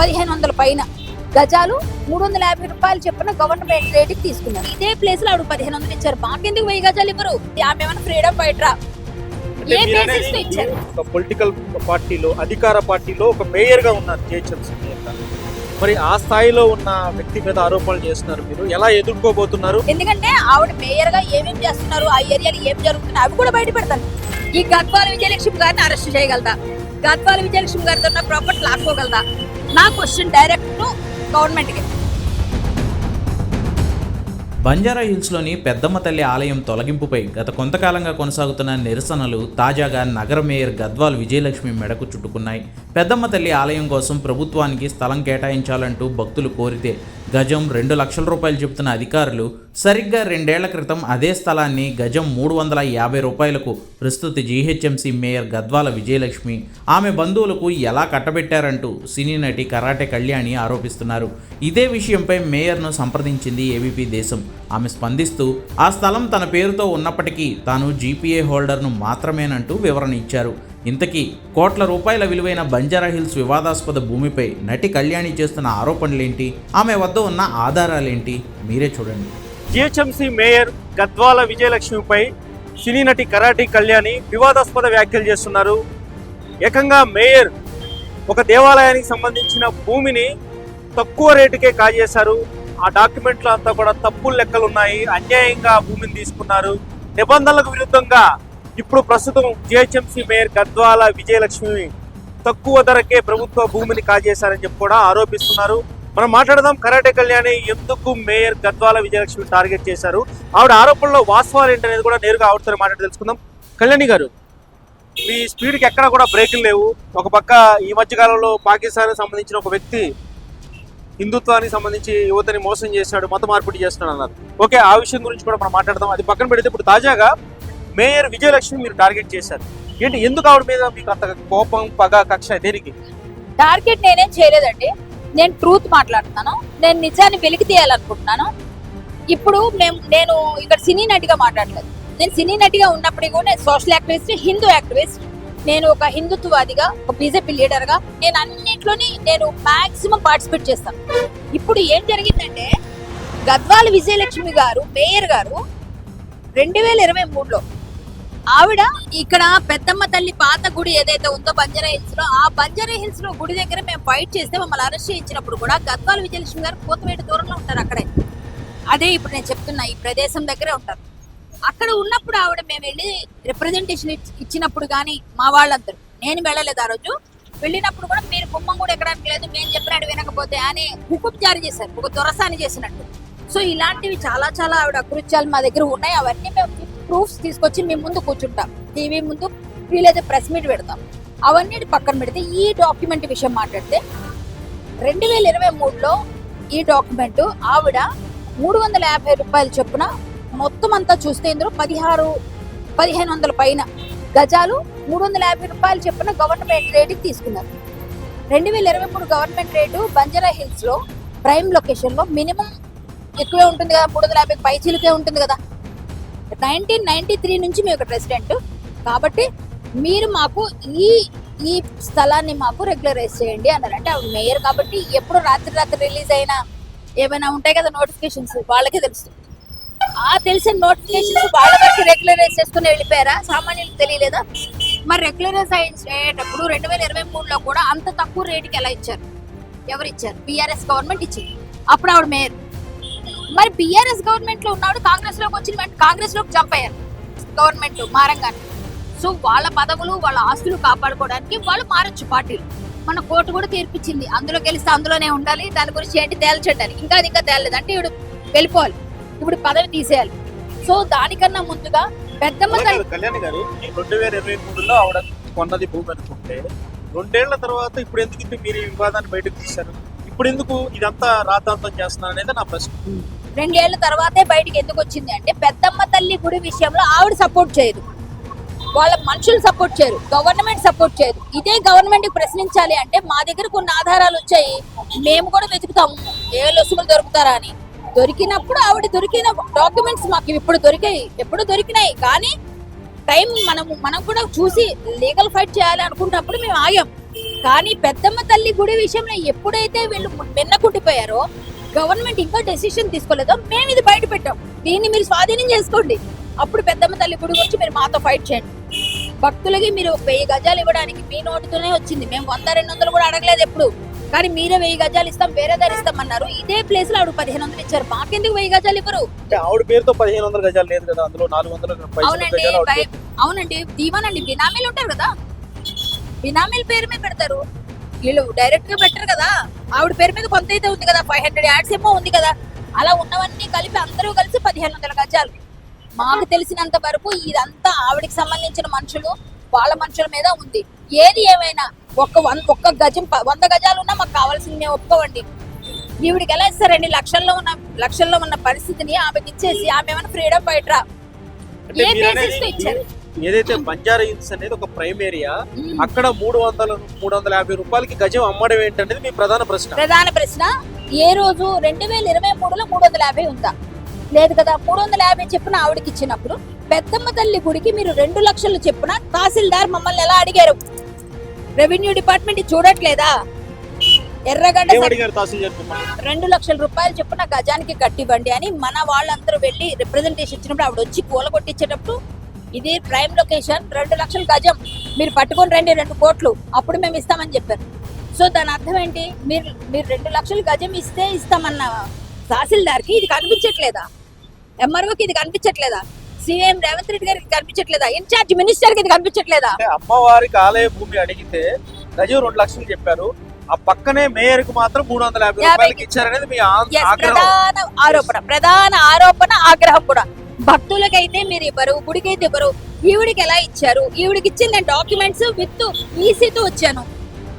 పదిహేను వందల పైన. గజాలు మూడు వందల యాభై రూపాయలు చెప్పిన గవర్నమెంట్ రేటుకి తీసుకున్నారు. ఇదే ప్లేస్లో ఆవిడ పదిహేను వందలు ఇచ్చారు. మాకెందుకు వెయ్యి గజాలు ఇవ్వరు? ఆమె ఏమైనా ఫ్రీడమ్ ఫైటరా ఇచ్చారు? ఒక పొలిటికల్ పార్టీలో అధికార పార్టీలో ఒక మేయర్గా ఉన్నారు గా మరి ఆ స్థాయిలో ఉన్న వ్యక్తి మీద ఆరోపణలు చేస్తున్నారు మీరు. ఎలా ఎదుర్కోబోతున్నారు? ఎందుకంటే ఆవిడ మేయర్గా ఏమేం చేస్తున్నారు? ఆ ఏరియాలో ఏం జరుగుతున్నాయి అవి కూడా బయట పెడతాను ఈ గద్వాల విజయలక్ష్మి గారిని అరెస్ట్ చేయగలదా? గద్వాల విజయలక్ష్మి గారితో ఉన్న ప్రాపర్టీ లాక్కోగలదా నా క్వశ్చన్ డైరెక్ట్ గవర్నమెంట్కి బంజారా హిల్స్లోని పెద్దమ్మ తల్లి ఆలయం తొలగింపుపై గత కొంతకాలంగా కొనసాగుతున్న నిరసనలు తాజాగా నగర మేయర్ గద్వాల్ విజయలక్ష్మి మెడకు చుట్టుకున్నాయి. పెద్దమ్మ తల్లి ఆలయం కోసం ప్రభుత్వానికి స్థలం కేటాయించాలంటూ భక్తులు కోరితే గజం రెండు లక్షల రూపాయలు చెబుతున్న అధికారులు సరిగ్గా రెండేళ్ళ క్రితం అదే స్థలాన్ని గజం మూడు వందల యాభై రూపాయలకు ప్రస్తుత జీహెచ్ఎంసీ మేయర్ గద్వాల విజయలక్ష్మి ఆమె బంధువులకు ఎలా కట్టబెట్టారంటూ సినీ నటి కరాటే కళ్యాణి ఆరోపిస్తున్నారు. ఇదే విషయంపై మేయర్ను సంప్రదించింది ఏబీపీ దేశం. ఆమె స్పందిస్తూ ఆ స్థలం తన పేరుతో ఉన్నప్పటికీ తాను జీపీఏ హోల్డర్ను మాత్రమేనంటూ వివరణ ఇచ్చారు. ఇంతకీ కోట్ల రూపాయల విలువైన బంజారా హిల్స్ వివాదాస్పద భూమిపై నటి కళ్యాణి చేస్తున్న ఆరోపణలేంటి? ఆమె వద్ద ఉన్న ఆధారాలేంటి? మీరే చూడండి. జిహెచ్ఎంసీ మేయర్ గద్వాల విజయలక్ష్మిపై సినీ నటి కరాటి కళ్యాణి వివాదాస్పద వ్యాఖ్యలు చేస్తున్నారు. ఏకంగా మేయర్ ఒక దేవాలయానికి సంబంధించిన భూమిని తక్కువ రేటుకే కాజేశారు. ఆ డాక్యుమెంట్లు అంతా కూడా తప్పులు లెక్కలు ఉన్నాయి అన్యాయంగా భూమిని తీసుకున్నారు. నిబంధనలకు విరుద్ధంగా ఇప్పుడు ప్రస్తుతం జిహెచ్ఎంసీ మేయర్ గద్వాల విజయలక్ష్మి తక్కువ ధరకే ప్రభుత్వ భూమిని కాజేశారని చెప్పి కూడా ఆరోపిస్తున్నారు. మనం మాట్లాడదాం కరాటే కళ్యాణి ఎందుకు మేయర్ గద్వాల విజయలక్ష్మి టార్గెట్ చేశారు? ఆవిడ ఆరోపణలో వాస్తవాలు ఏంటనేది కూడా నేరుగా ఆవిడతో మాట్లాడి తెలుసుకుందాం. కళ్యాణి గారు మీ స్పీడ్కి ఎక్కడ కూడా బ్రేకులు లేవు. ఒక పక్క ఈ మధ్యకాలంలో పాకిస్తాన్కి పాకిస్తాన్ సంబంధించిన ఒక వ్యక్తి హిందుత్వానికి సంబంధించి యువతని మోసం చేశాడు మత మార్పిడి చేస్తున్నాడు అన్నారు ఓకే ఆ విషయం గురించి కూడా మనం మాట్లాడదాం. అది పక్కన పెడితే ఇప్పుడు తాజాగా మేయర్ విజయలక్ష్మి మీరు టార్గెట్ చేశారు. ఏంటి? ఎందుకు ఆవిడ మీద మీకు అంత కోపం పగ కక్ష దేనికి? టార్గెట్ నేనేం చేయలేదండి. నేను ట్రూత్ మాట్లాడుతున్నాను. నేను నిజాన్ని వెలికి తీయాలనుకుంటున్నాను. ఇప్పుడు మేము నేను ఇక్కడ సినీ నటిగా మాట్లాడలేదు. నేను సినీ నటిగా ఉన్నప్పటికీ కూడా నేను సోషల్ యాక్టివిస్ట్ హిందూ యాక్టివిస్ట్. నేను ఒక హిందుత్వవాదిగా ఒక బీజేపీ లీడర్గా నేను అన్నింటిలోని నేను మాక్సిమం పార్టిసిపేట్ చేస్తాను. ఇప్పుడు ఏం జరిగిందంటే గద్వాల విజయలక్ష్మి గారు మేయర్ గారు రెండు వేల ఇరవై మూడులో ఆవిడ ఇక్కడ పెద్దమ్మ తల్లి పాత గుడి ఏదైతే ఉందో బంజారా హిల్స్లో ఆ బంజారా హిల్స్లో గుడి దగ్గర మేము ఫైట్ చేస్తే మమ్మల్ని అరెస్ట్ చేయించినప్పుడు కూడా గద్వాల విజయలక్ష్మి గారు కోతవేట దూరంలో ఉంటారు అక్కడే. అదే ఇప్పుడు నేను చెప్తున్నా ఈ ప్రదేశం దగ్గరే ఉంటారు. అక్కడ ఉన్నప్పుడు ఆవిడ మేము వెళ్ళి రిప్రజెంటేషన్ ఇచ్చినప్పుడు కానీ మా వాళ్ళందరూ నేను వెళ్ళలేదు ఆ రోజు. వెళ్ళినప్పుడు కూడా మీరు కుమ్మం కూడా ఎక్కడానికి లేదు మేము చెప్పినట్టు వినకపోతే అని హుకుం జారీ చేశారు ఒక దొరసాని చేసినట్టు. సో ఇలాంటివి చాలా చాలా ఆవిడ అకృత్యాలు మా దగ్గర ఉన్నాయి అవన్నీ మేము ప్రూఫ్స్ తీసుకొచ్చి మీ ముందు కూర్చుంటాం. టీవీ ముందు వీలైతే ప్రెస్ మీట్ పెడతాం. అవన్నీ పక్కన పెడితే ఈ డాక్యుమెంట్ విషయం మాట్లాడితే రెండు వేల ఇరవై మూడులో ఈ డాక్యుమెంట్ ఆవిడ మూడు వందల యాభై రూపాయలు చొప్పున మొత్తం అంతా చూస్తే ఇందులో పదిహారు పదిహేను వందల పైన గజాలు మూడు వందల యాభై రూపాయలు చొప్పున గవర్నమెంట్ రేటుకి తీసుకున్నారు. రెండు వేల ఇరవై మూడు గవర్నమెంట్ రేటు బంజారా హిల్స్లో ప్రైమ్ లొకేషన్లో మినిమం ఎక్కువే ఉంటుంది కదా మూడు వందల యాభై పైచీలకే ఉంటుంది కదా. నైన్టీన్ నైన్టీ త్రీ నుంచి మీ యొక్క ప్రెసిడెంట్. కాబట్టి మీరు మాకు ఈ ఈ స్థలాన్ని మాకు రెగ్యులరైజ్ చేయండి అన్నారు. అంటే ఆవిడ మేయర్ కాబట్టి ఎప్పుడు రాత్రి రాత్రి రిలీజ్ అయినా ఏమైనా ఉంటాయి కదా నోటిఫికేషన్స్? వాళ్ళకే తెలుస్తుంది. ఆ తెలిసిన నోటిఫికేషన్స్ వాళ్ళ వరకు రెగ్యులరైజ్ చేసుకుని వెళ్ళిపోయారా? సామాన్యులకు తెలియలేదా? మరి రెగ్యులరైజ్ అయ్యేటప్పుడు రెండు వేల ఇరవై మూడులో కూడా అంత తక్కువ రేటుకి ఎలా ఇచ్చారు? ఎవరు ఇచ్చారు? బీఆర్ఎస్ గవర్నమెంట్ ఇచ్చింది. అప్పుడు ఆవిడ మేయర్. మరి బీఆర్ఎస్ గవర్నమెంట్లో ఉన్నాడు కాంగ్రెస్లోకి వచ్చిన కాంగ్రెస్లోకి జంప్ అయ్యారు గవర్నమెంట్ మారంగానే. సో వాళ్ళ పదవులు వాళ్ళ ఆస్తులు కాపాడుకోవడానికి వాళ్ళు మారొచ్చు పార్టీలు. మన కోర్టు కూడా తీర్పిచ్చింది. అందులో గెలిస్తే అందులోనే ఉండాలి. దాని గురించి ఏంటి తేల్చండి ఇంకా అది ఇంకా తేలలేదు. అంటే ఇప్పుడు వెళ్ళిపోవాలి. ఇప్పుడు పదవి తీసేయాలి. సో దానికన్నా ముందుగా పెద్దమ్మ కళ్యాణి గారు రెండు వేల ఇరవై మూడులో ఆవిడ కొన్నది భూమి అనుకుంటే రెండేళ్ళ తర్వాత ఇప్పుడు ఎందుకు మీరు వివాదాన్ని బయటకు తీశారు? ఇప్పుడు ఎందుకు ఇదంతా రాతాంతం చేస్తున్నారు అనేది నా ప్రశ్న. రెండేళ్ళ తర్వాతే బయటికి ఎందుకు వచ్చింది అంటే పెద్దమ్మ తల్లి గుడి విషయంలో ఆవిడ సపోర్ట్ చేయదు. వాళ్ళ మనుషులు సపోర్ట్ చేయరు. గవర్నమెంట్ సపోర్ట్ చేయదు. ఇదే గవర్నమెంట్ ప్రశ్నించాలి అంటే మా దగ్గర కొన్ని ఆధారాలు వచ్చాయి. మేము కూడా వెతుకుతాము. ఏ లొసుగులు దొరుకుతారా అని. దొరికినప్పుడు ఆవిడ దొరికిన డాక్యుమెంట్స్ మాకు ఇప్పుడు దొరికాయి. ఎప్పుడు దొరికినాయి. కానీ టైం మనం మనం కూడా చూసి లీగల్ ఫైట్ చేయాలి అనుకున్నప్పుడు మేము ఆగాం. కానీ పెద్దమ్మ తల్లి గుడి విషయంలో ఎప్పుడైతే వీళ్ళు వెన్నకుండిపోయారో గవర్నమెంట్ ఇంకా డెసిషన్ తీసుకోలేదో మేము ఇది బయట పెట్టాం. దీన్ని మీరు స్వాధీనం చేసుకోండి. అప్పుడు పెద్దమ్మ తల్లి గుడి గురించి మీరు మాతో ఫైట్ చేయండి. భక్తులకి మీరు వెయ్యి గజాలు ఇవ్వడానికి మీ నోటితోనే వచ్చింది. మేము వంద రెండు వందలు కూడా అడగలేదు ఎప్పుడు. కానీ మీరే వెయ్యి గజాలు ఇస్తాం వేరే దారి ఇస్తాం అన్నారు ఇదే ప్లేస్లో ఆవిడ పదిహేను వందలు ఇచ్చారు. మాకెందుకు వెయ్యి గజాలు ఇవ్వరు? ఆవిడ పేరుతో పదిహేను వందల గజాలు లేదు కదా. అందులో నాలుగు వందల అవునండి అవునండి. దీవానండి బినామీలు ఉంటారు కదా? బినామీల పేరు మీద పెడతారు. వీళ్ళు డైరెక్ట్గా పెట్టరు కదా. ఆవిడ పేరు మీద కొంత అయితే ఉంది కదా ఫైవ్ హండ్రెడ్ యాడ్స్ ఏమో ఉంది కదా. అలా ఉన్నవన్నీ కలిపి అందరూ కలిసి పదిహేను వందల గజాలు. మాకు తెలిసినంత వరకు ఇదంతా ఆవిడకి సంబంధించిన మనుషులు వాళ్ళ మనుషుల మీద ఉంది. ఏది ఏమైనా ఒక్క వన్ ఒక్క గజం వంద గజాలు ఉన్నా మాకు కావాల్సింది మేము ఒప్పుకోవండి. ఈవిడికి ఎలా ఇస్తారండి లక్షల్లో ఉన్న లక్షల్లో ఉన్న పరిస్థితిని ఆమెకి ఇచ్చేసి ఆమె ఏమైనా ఫ్రీడమ్ ఫైటరా ఏ లో ఇచ్చారు? ఏదైతే బంజారా హిల్స్ అనేది ఒక ప్రైమ్ ఏరియా. అక్కడ మూడు వందల మూడు వందల యాభై రూపాయలకి గజం అమ్మడం ఏంటనేది మీ ప్రధాన ప్రశ్న ప్రధాన ప్రశ్న ఏ రోజు రెండు వేల ఇరవై మూడులో మూడు వందల యాభై ఉందా లేదు కదా మూడు వందల యాభై చెప్పున ఆవిడకి ఇచ్చినప్పుడు పెద్దమ్మ తల్లి గుడికి మీరు రెండు లక్షలు చెప్పున తహసీల్దార్ మమ్మల్ని ఎలా అడిగారు రెవెన్యూ డిపార్ట్మెంట్ చూడట్లేదా ఎర్రగడ్డ? రెండు లక్షల రూపాయలు చెప్పున గజానికి కట్టివ్వండి అని మన వాళ్ళందరూ వెళ్ళి రిప్రజెంటేషన్ ఇచ్చినప్పుడు ఆవిడ వచ్చి కూల కొట్టించేటప్పుడు ఇది ప్రైమ్ లొకేషన్ రెండు లక్షల గజం. మీరు పట్టుకొని రండి రెండు కోట్లు. అప్పుడు మేము ఇస్తామని చెప్పారు. సో దాని అర్థం ఏంటి? మీరు మీరు రెండు లక్షలు గజం ఇస్తే ఇస్తామన్న తహసీల్దార్కి ఇది కనిపించట్లేదా? ఎంఆర్ఓకి ఇది కనిపించట్లేదా? సీఎం రేవంత్ రెడ్డి గారికి కనిపించట్లేదా? ఇన్ఛార్జ్ మినిస్టర్కి ఇది కనిపించట్లేదా? అమ్మవారికి ఆలయ భూమి అడిగితే గజం రెండు లక్షలు చెప్పారు. ఆ పక్కనే మేయర్కు మాత్రం మూడు వందల యాభై రూపాయలకి ఇచ్చారనేది మీ ప్రధాన ఆరోపణ. ప్రధాన ఆరోపణ ఆగ్రహం కూడా. భక్తులకైతే మీరు ఇవ్వరు గుడికైతే ఇవ్వరు. ఈవిడికి ఎలా ఇచ్చారు? ఈవిడికి ఇచ్చిన నేను డాక్యుమెంట్స్ విత్ ఈసీతో వచ్చాను.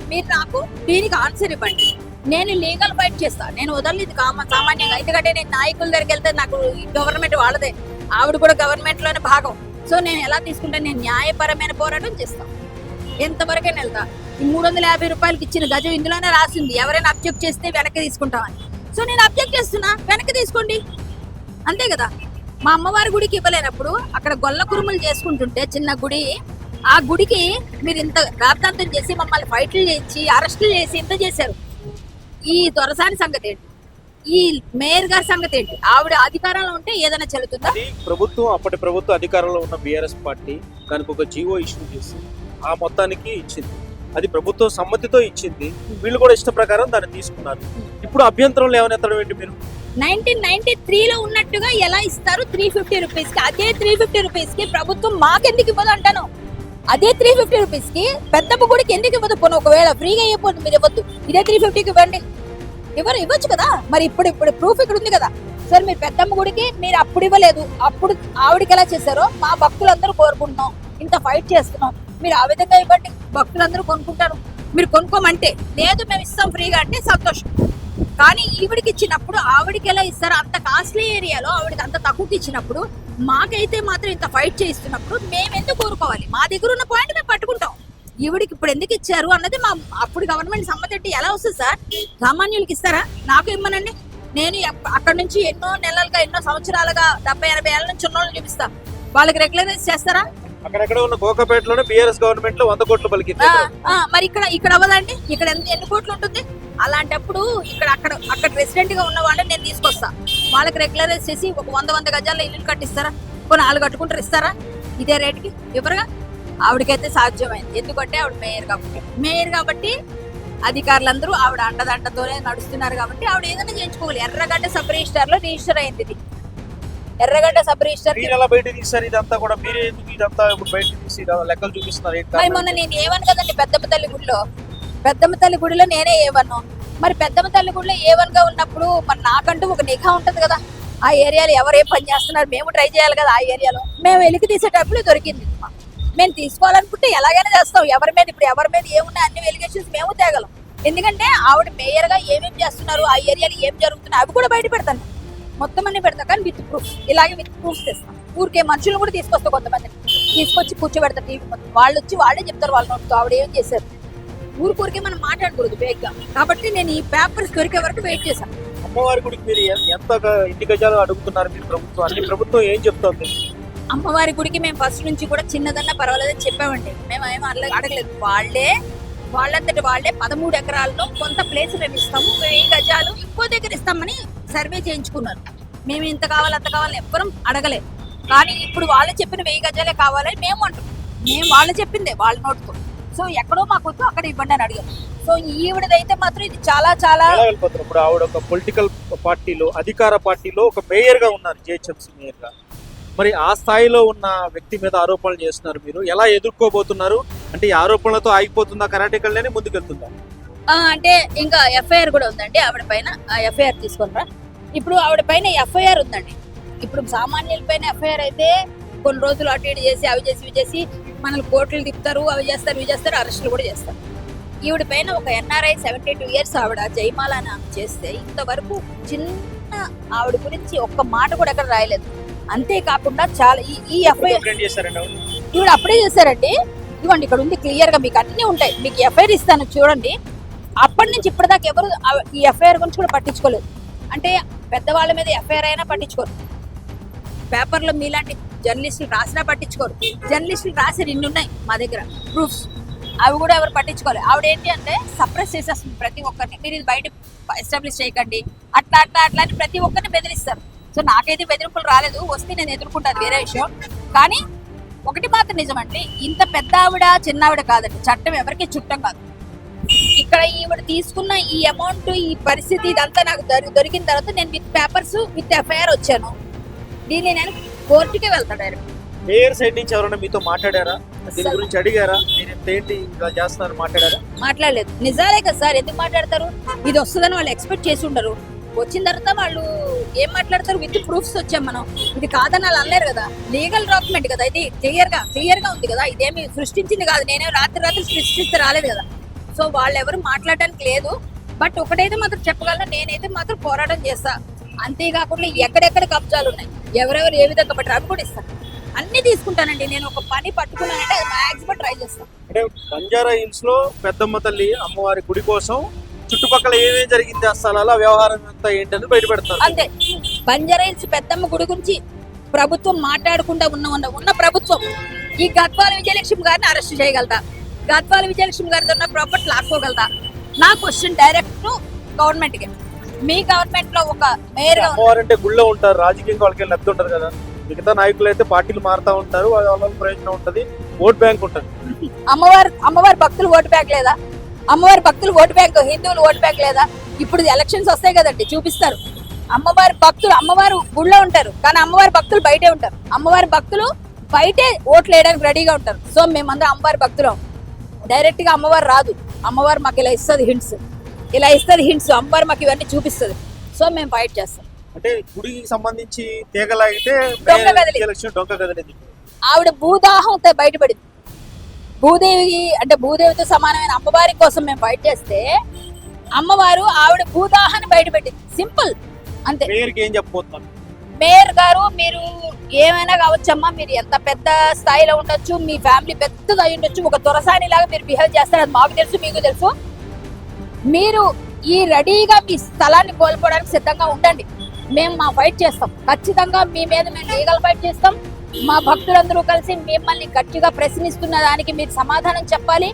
మీరు నాకు దీనికి ఆన్సర్ ఇవ్వండి. నేను లీగల్ ఫైట్ చేస్తాను నేను వదలలేదు కామ సామాన్యంగా. ఎందుకంటే నేను నాయకుల దగ్గరికి వెళ్తే నాకు గవర్నమెంట్ వాళ్ళదే. ఆవిడ కూడా గవర్నమెంట్లోనే భాగం. సో నేను ఎలా తీసుకుంటాను నేను న్యాయపరమైన పోరాటం చేస్తాను ఎంతవరకైనా వెళ్తా. ఈ మూడు వందల యాభై రూపాయలకి ఇచ్చిన గజం ఇందులోనే రాసింది. ఎవరైనా అబ్జెక్ట్ చేస్తే వెనక్కి తీసుకుంటామని. సో నేను అబ్జెక్ట్ చేస్తున్నా. వెనక్కి తీసుకోండి. అంతే కదా? మా అమ్మవారి గుడికి ఇవ్వలేనప్పుడు అక్కడ గొల్ల కురుములు చేసుకుంటుంటే చిన్న గుడి ఆ గుడికి మీరు ఇంత రాద్ధాంతం చేసి మమ్మల్ని ఫైట్లు చేయించి అరెస్టులు చేసి ఇంత చేశారు. ఈ దొరసాని సంగతి ఏంటి? ఈ మేయర్ గారి సంగతి ఏంటి? ఆవిడ అధికారంలో ఉంటే ఏదైనా చెల్లుతుందా? ప్రభుత్వం అప్పటి ప్రభుత్వ అధికారంలో ఉన్న బీఆర్ఎస్ పార్టీ దానికి ఒక జీవో ఇష్యూ చేసి ఆ మొత్తానికి ఇచ్చింది. అది ప్రభుత్వం సమ్మతితో ఇచ్చింది. వీళ్ళు కూడా ఇష్ట ప్రకారం దాన్ని తీసుకున్నారు. ఇప్పుడు అభ్యంతరం లేవనెత్తడం ఏంటి మీరు? నైన్టీన్ నైన్టీ త్రీలో ఉన్నట్టుగా ఎలా ఇస్తారు త్రీ ఫిఫ్టీ రూపీస్కి అదే త్రీ ఫిఫ్టీ రూపీస్కి ప్రభుత్వం మాకెందుకు ఇవ్వదు అంటాను. అదే త్రీ ఫిఫ్టీ రూపీస్కి పెద్దప్ప పెద్దమ్మ గుడికి ఎందుకు ఇవ్వదు పోను? ఒకవేళ ఫ్రీగా ఇవ్వదు మీరు ఇవ్వద్దు. ఇదే త్రీ ఫిఫ్టీకి ఇవ్వండి. ఎవరు ఇవ్వచ్చు కదా? మరి ఇప్పుడు ఇప్పుడు ప్రూఫ్ ఇక్కడ ఉంది కదా. సరే మీరు పెద్దమ్మ గుడికి మీరు అప్పుడు ఇవ్వలేదు. అప్పుడు ఆవిడకి ఎలా చేశారో మా భక్తులందరూ కోరుకుంటున్నాం. ఇంత ఫైట్ చేస్తున్నాం. మీరు ఆ విధంగా ఇవ్వండి. భక్తులందరూ కొనుక్కుంటారు. మీరు కొనుక్కోమంటే లేదు మేము ఇస్తాం ఫ్రీగా అంటే సంతోషం. కానీ ఈవిడికి ఇచ్చినప్పుడు ఆవిడకి ఎలా ఇస్తారు? అంత కాస్ట్లీ ఏరియాలో ఆవిడకి అంత తక్కువకి ఇచ్చినప్పుడు మాకైతే మాత్రం ఇంత ఫైట్ చేస్తున్నప్పుడు మేము ఎందుకు కోరుకోవాలి మా దగ్గర ఉన్న పాయింట్ మేము పట్టుకుంటాం. ఈవిడికి ఇప్పుడు ఎందుకు ఇచ్చారు అన్నది మా అప్పుడు గవర్నమెంట్ సమ్మతి ఎలా వస్తుంది సార్? సామాన్యులకి ఇస్తారా? నాకు ఇమ్మనండి. నేను అక్కడ నుంచి ఎన్నో నెలలుగా ఎన్నో సంవత్సరాలుగా డెబ్బై ఎనభై ఏళ్ళ నుంచి ఉన్న వాళ్ళని చూపిస్తా. వాళ్ళకి రెగ్యులరైజ్ చేస్తారా? అక్కడెక్కడ ఉన్న కోకపేటలోనే బీఆర్ఎస్ గవర్నమెంట్లో వంద కోట్లు పలికింది. మరి ఇక్కడ ఇక్కడ అవ్వదండి. ఇక్కడ ఎంత ఎన్ని కోట్లు ఉంటుంది? అలాంటప్పుడు ఇక్కడ అక్కడ అక్కడ రెసిడెంట్గా ఉన్న వాళ్ళని నేను తీసుకొస్తా. వాళ్ళకి రెగ్యులరైజ్ చేసి ఒక వంద వంద గజాల్లో ఇల్లు కట్టిస్తారా? కొన్ని నాలుగు కట్టుకుంటారు ఇస్తారా? ఇదే రేటుకి ఎవరుగా ఆవిడకైతే సాధ్యమైంది. ఎందుకంటే ఆవిడ మేయర్ కాబట్టి. మేయర్ కాబట్టి అధికారులందరూ ఆవిడ అండదండతోనే నడుస్తున్నారు కాబట్టి ఆవిడ ఏదైనా చేయించుకోవాలి. ఎర్రగడ్డ సబ్ రిజిస్టర్లో రిజిస్టర్ అయింది ఇది. ఎర్రగడ్డ సబ్ రిజిస్టర్ మీరు ఎలా బయట తీస్తారు ఇదంతా కూడా మీరే ఎందుకు ఇదంతా ఇప్పుడు బయట తీసి లెక్కలు చూపిస్తున్నారు? మరి మొన్న నేను ఏవను కదండి పెద్దమ్మ తల్లి గుడిలో? పెద్దమ్మ తల్లి గుడిలో నేనే ఏవను మరి పెద్దమ్మ తల్లి గుడిలో ఏవన్గా ఉన్నప్పుడు మరి నాకంటూ ఒక నిఘా ఉంటది కదా. ఆ ఏరియాలో ఎవరు ఏం పని చేస్తున్నారు? మేము ట్రై చేయాలి కదా ఆ ఏరియాలో. మేము వెలికి తీసేటప్పుడు దొరికింది. మేము తీసుకోవాలనుకుంటే ఎలాగైనా చేస్తాం. ఎవరి మీద ఇప్పుడు ఎవరి మీద ఏమున్నాయి అన్ని వెలిగేషన్స్ మేము తేగలం. ఎందుకంటే ఆవిడ మేయర్గా ఏమేం చేస్తున్నారు? ఆ ఏరియాలో ఏం జరుగుతున్నాయి? అవి కూడా బయట పెడతాను. మొత్తం అన్ని పెడతా కానీ విత్ ప్రూఫ్. ఇలాగే విత్ ప్రూఫ్ తెస్తాం ఊరికే మనుషులు కూడా తీసుకొస్తా కొంతమంది. తీసుకొచ్చి కూర్చోబెడతారు టీవీ ముందు వాళ్ళు వచ్చి వాళ్ళే చెప్తారు వాళ్ళ నోటితో. ఆవిడ ఏం చేశారు ఊరికూరికే మనం మాట్లాడకూడదు బేగ్గా కాబట్టి నేను ఈ పేపర్స్ దొరికే వరకు వెయిట్ చేశాను అమ్మవారి గుడికి మీరు ఎంత ఎన్ని గజాలు అడుగుతున్నారు మీరు ప్రభుత్వం? అన్ని ప్రభుత్వం ఏం చెప్తోంది అమ్మవారి గుడికి మేము ఫస్ట్ నుంచి కూడా చిన్నదన్నా పర్వాలేదని చెప్పామండి. మేము ఏం అడగ అడగలేదు. వాళ్ళే వాళ్ళంతటి వాళ్ళే పదమూడు ఎకరాల్లో కొంత ప్లేస్ మేము ఇస్తాము. వెయ్యి గజాలు ఇంకో దగ్గర ఇస్తామని సర్వే చేయించుకున్నారు. మేము ఇంత కావాలి అంత కావాలని ఎవ్వరం అడగలే కానీ ఇప్పుడు వాళ్ళు చెప్పిన వెయ్యి గజాలే కావాలని మేము అంటున్నాం. మేము వాళ్ళు చెప్పిందే వాళ్ళ నోటుతో. సో ఎక్కడో మాకు వద్దు అక్కడ ఇవ్వండి అని అడిగారు సో ఈవిడదైతే మాత్రం ఇది చాలా చాలా ఇప్పుడు ఆవిడ ఒక పొలిటికల్ పార్టీలో అధికార పార్టీలో ఒక మేయర్గా ఉన్నారు జిహెచ్ఎంసీ మేయర్గా మరి ఆ స్థాయిలో ఉన్న వ్యక్తి మీద ఆరోపణలు చేస్తున్నారు మీరు. ఎలా ఎదుర్కోబోతున్నారు? అంటే ఈ ఆరోపణలతో ఆగిపోతుందా? కరాటే కళ్ళనే ముందుకెళ్తుందా? అంటే ఇంకా ఎఫ్ఐఆర్ కూడా ఉందండి ఆవిడ పైన. ఆ ఎఫ్ఐఆర్ తీసుకునిరా ఇప్పుడు ఆవిడ పైన ఎఫ్ఐఆర్ ఉందండి. ఇప్పుడు సామాన్యుల పైన ఎఫ్ఐఆర్ అయితే కొన్ని రోజులు అటు ఇటు చేసి అవి చేసి ఇవి చేసి మనల్ని కోర్టులు తిప్పుతారు అవి చేస్తారు ఇవి చేస్తారు అరెస్టులు కూడా చేస్తారు. ఈవిడ పైన ఒక ఎన్ఆర్ఐ సెవెంటీ టూ ఇయర్స్ ఆవిడ జయమాల అని ఆమె చేస్తే ఇంతవరకు చిన్న ఆవిడ గురించి ఒక్క మాట కూడా ఎక్కడ రాయలేదు. అంతేకాకుండా చాలా ఈ ఈ ఎఫ్ఐఆర్? ఈవిడ అప్పుడే చేశారండి. ఇదిగోండి ఇక్కడ ఉంది క్లియర్గా మీకు అన్ని ఉంటాయి. మీకు ఎఫ్ఐఆర్ ఇస్తాను చూడండి. అప్పటి నుంచి ఇప్పటిదాకా ఎవరు ఈ ఎఫ్ఐఆర్ గురించి కూడా పట్టించుకోలేదు. అంటే పెద్దవాళ్ళ మీద ఎఫ్ఐఆర్ అయినా పట్టించుకోరు. పేపర్లో మీలాంటి జర్నలిస్టులు రాసినా పట్టించుకోరు. జర్నలిస్టులు రాసి రెండు ఉన్నాయి మా దగ్గర ప్రూఫ్స్. అవి కూడా ఎవరు పట్టించుకోలేదు. ఆవిడ ఏంటి అంటే సప్రెస్ చేసేస్తుంది ప్రతి ఒక్కరిని. మీరు ఇది బయట ఎస్టాబ్లిష్ చేయకండి. అట్లా అట్లా అట్లా అని ప్రతి ఒక్కరిని బెదిరిస్తారు. సో నాకైతే బెదిరింపులు రాలేదు. వస్తే నేను ఎదుర్కొంటాను వేరే విషయం. కానీ ఒకటి మాత్రం నిజమండి. ఇంత పెద్ద ఆవిడ చిన్న ఆవిడ కాదండి. చట్టం ఎవరికి చుట్టం కాదు. ఇక్కడ ఈవిడ తీసుకున్న ఈ అమౌంట్ ఈ పరిస్థితి ఇదంతా నాకు దొరి- దొరికిన తర్వాత నేను విత్ పేపర్స్ విత్ ఎఫ్ఐఆర్ వచ్చాను. దీన్ని నేను కోర్టుకే వెళ్తాను డైరెక్ట్ మేయర్ సైడ్ నుంచి ఎవరైనా మీతో మాట్లాడారా? దీని గురించి అడిగారా? మీరు ఏంటి ఇలా చేస్తున్నారు మాట్లాడారా? మాట్లాడలేదు. నిజాలే కదా సార్ ఎందుకు మాట్లాడతారు? ఇది వస్తుందని వాళ్ళు ఎక్స్పెక్ట్ చేసి ఉండరు. వచ్చిన తర్వాత వాళ్ళు ఏం మాట్లాడతారు? విత్ ప్రూఫ్స్ వచ్చాం మనం. ఇది కాదని వాళ్ళు అనలేరు కదా. లీగల్ డాక్యుమెంట్ కదా ఇది. క్లియర్గా క్లియర్గా ఉంది కదా. ఇదేమి సృష్టించింది కాదు. నేనే రాత్రి రాత్రి సృష్టిస్తే రాలేదు కదా. సో వాళ్ళు ఎవరు మాట్లాడడానికి లేదు. బట్ ఒకటైతే మాత్రం చెప్పగలను? నేనైతే మాత్రం పోరాటం చేస్తా. అంతేకాకుండా ఎక్కడెక్కడ కబ్జాలు ఉన్నాయి? ఎవరెవరు ఏ విధంగా బట్టి అవి కూడా ఇస్తాను అన్ని తీసుకుంటానండి. నేను ఒక పని పట్టుకున్నానంటే అది మాక్సిమం ట్రై చేస్తాను అంటే బంజారా హిల్స్లో పెద్దమ్మ తల్లి అమ్మవారి గుడి కోసం చుట్టుపక్కల ఏమేం జరిగింది? ఆ స్థలాల వ్యవహారం అంతా ఏంటని బయట పెడతారు అంతే బంజారాయిల్స్ పెద్దమ్మ గుడి గురించి ప్రభుత్వం మాట్లాడకుండా ఉన్న ఉన్న ఉన్న ప్రభుత్వం ఈ గద్వాల విజయలక్ష్మి గారిని అరెస్ట్ చేయగలదా? గద్వాల విజయలక్ష్మి గారితో ఉన్న ప్రాపర్టీ లాక్కోగలదా నా క్వశ్చన్ డైరెక్ట్ గవర్నమెంట్కి. మీ గవర్నమెంట్లో ఒక మేయర్ అంటే గుళ్ళో ఉంటారు రాజకీయంగా వాళ్ళకి లబ్ధి ఉంటారు కదా. మిగతా నాయకులు అయితే పార్టీలు మారుతా ఉంటారు వాళ్ళ ప్రయోజనం ఉంటది ఓట్ బ్యాంక్ ఉంటది. అమ్మవారు అమ్మవారి భక్తులు ఓటు బ్యాంక్ లేదా? అమ్మవారి భక్తులు ఓటు బ్యాంక్ హిందువులు ఓటు బ్యాంక్ లేదా? ఇప్పుడు ఎలక్షన్స్ వస్తాయి కదండి చూపిస్తారు. అమ్మవారి భక్తులు అమ్మవారు గుళ్ళో ఉంటారు కానీ అమ్మవారి భక్తులు బయటే ఉంటారు. అమ్మవారి భక్తులు బయటే ఓట్లు వేయడానికి రెడీగా ఉంటారు. సో మేమందరం అమ్మవారి భక్తులం. డైరెక్ట్గా అమ్మవారు రాదు. అమ్మవారు మాకు ఇలా ఇస్తుంది హింట్స్ ఇలా ఇస్తుంది హింట్స్ అమ్మవారు మాకు ఇవన్నీ చూపిస్తుంది. సో మేము ఫైట్ చేస్తాం. అంటే గుడికి సంబంధించి తీగలాగితే ఆవిడ భూదాహంతో బయటపడింది. భూదేవి అంటే భూదేవితో సమానమైన అమ్మవారి కోసం మేము ఫైట్ చేస్తే అమ్మవారు ఆవిడ భూదాహాన్ని బయటపెట్టింది. సింపుల్ అంతే. ఏం చెప్పబోతున్నారు? మేయర్ గారు మీరు ఏమైనా కావచ్చమ్మా? మీరు ఎంత పెద్ద స్థాయిలో ఉండొచ్చు? మీ ఫ్యామిలీ పెద్దది అయి ఉండొచ్చు? ఒక దొరసాని లాగా మీరు బిహేవ్ చేస్తారు. అది మాకు తెలుసు మీకు తెలుసు. మీరు ఈ రెడీగా మీ స్థలాన్ని కోల్పోవడానికి సిద్ధంగా ఉండండి. మేము మా ఫైట్ చేస్తాం. ఖచ్చితంగా మీ మీద మేము లీగల్ ఫైట్ చేస్తాం. మా భక్తులందరూ కలిసి మిమ్మల్ని గట్టిగా ప్రశ్నిస్తున్న దానికి మీరు సమాధానం చెప్పాలి.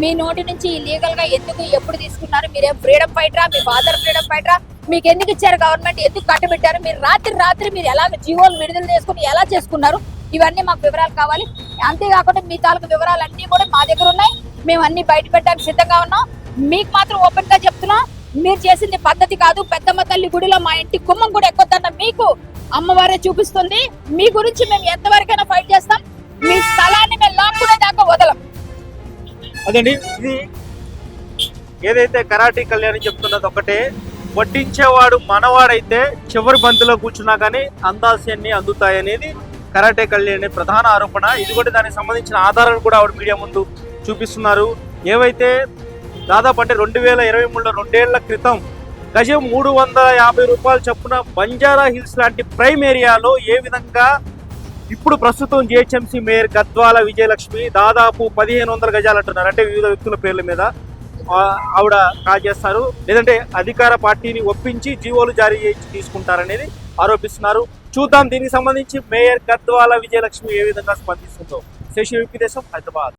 మీ నోటి నుంచి ఇల్లీగల్గా ఎందుకు ఎప్పుడు తీసుకున్నారు మీరేం ఫ్రీడమ్ ఫైటరా మీ ఫాదర్ ఫ్రీడమ్ ఫైటరా మీకు ఎందుకు ఇచ్చారు గవర్నమెంట్ ఎందుకు కట్టబెట్టారు మీరు రాత్రి రాత్రి మీరు ఎలా జీవోలు విడుదల చేసుకుని ఎలా చేసుకున్నారు ఇవన్నీ మాకు వివరాలు కావాలి. అంతేకాకుండా మీ తాలూకు వివరాలు అన్ని కూడా మా దగ్గర ఉన్నాయి. మేము అన్ని బయట పెట్టడానికి సిద్ధంగా ఉన్నాం. మీకు మాత్రం ఓపెన్గా చెప్తున్నాం. మీరు చేసింది పద్ధతి కాదు. పెద్దమ్మ తల్లి గుడిలో మా ఇంటి కుమ్మం కూడా ఎక్కొద్దన్న మీకు అమ్మవారే చూపిస్తుంది. మీ గురించి మేము ఎంతవరకైనా ఫైట్ చేస్తాం. మీ స్థలాన్ని మేము లాక్కునే దాకా వదలం. అదండి. ఇది ఏదైతే కరాటీ కళ్యాణి చెప్తున్నది ఒకటే వడ్డించేవాడు మనవాడైతే చివరి బంతిలో కూర్చున్నా కానీ అందాల్సిన్ని అందుతాయనేది కరాటే కళ్యాణి ప్రధాన ఆరోపణ. ఇది కూడా దానికి సంబంధించిన ఆధారాలు కూడా ఆవిడ మీడియా ముందు చూపిస్తున్నారు. ఏవైతే దాదాపు అంటే రెండు వేల ఇరవై మూడులో రెండేళ్ళ క్రితం గజం మూడు వందల యాభై రూపాయలు చొప్పున బంజారా హిల్స్ లాంటి ప్రైమ్ ఏరియాలో ఏ విధంగా ఇప్పుడు ప్రస్తుతం జిహెచ్ఎంసీ మేయర్ గద్వాల విజయలక్ష్మి దాదాపు పదిహేను వందల గజాలు అంటున్నారు. అంటే వివిధ వ్యక్తుల పేర్ల మీద. ఆవిడ కాజేస్తారు లేదంటే అధికార పార్టీని ఒప్పించి జీవోలు జారీ చేసి తీసుకుంటారనేది ఆరోపిస్తున్నారు. చూద్దాం దీనికి సంబంధించి మేయర్ గద్వాల విజయలక్ష్మి ఏ విధంగా స్పందిస్తుందో. శేషి విపి దేశం హైదరాబాద్.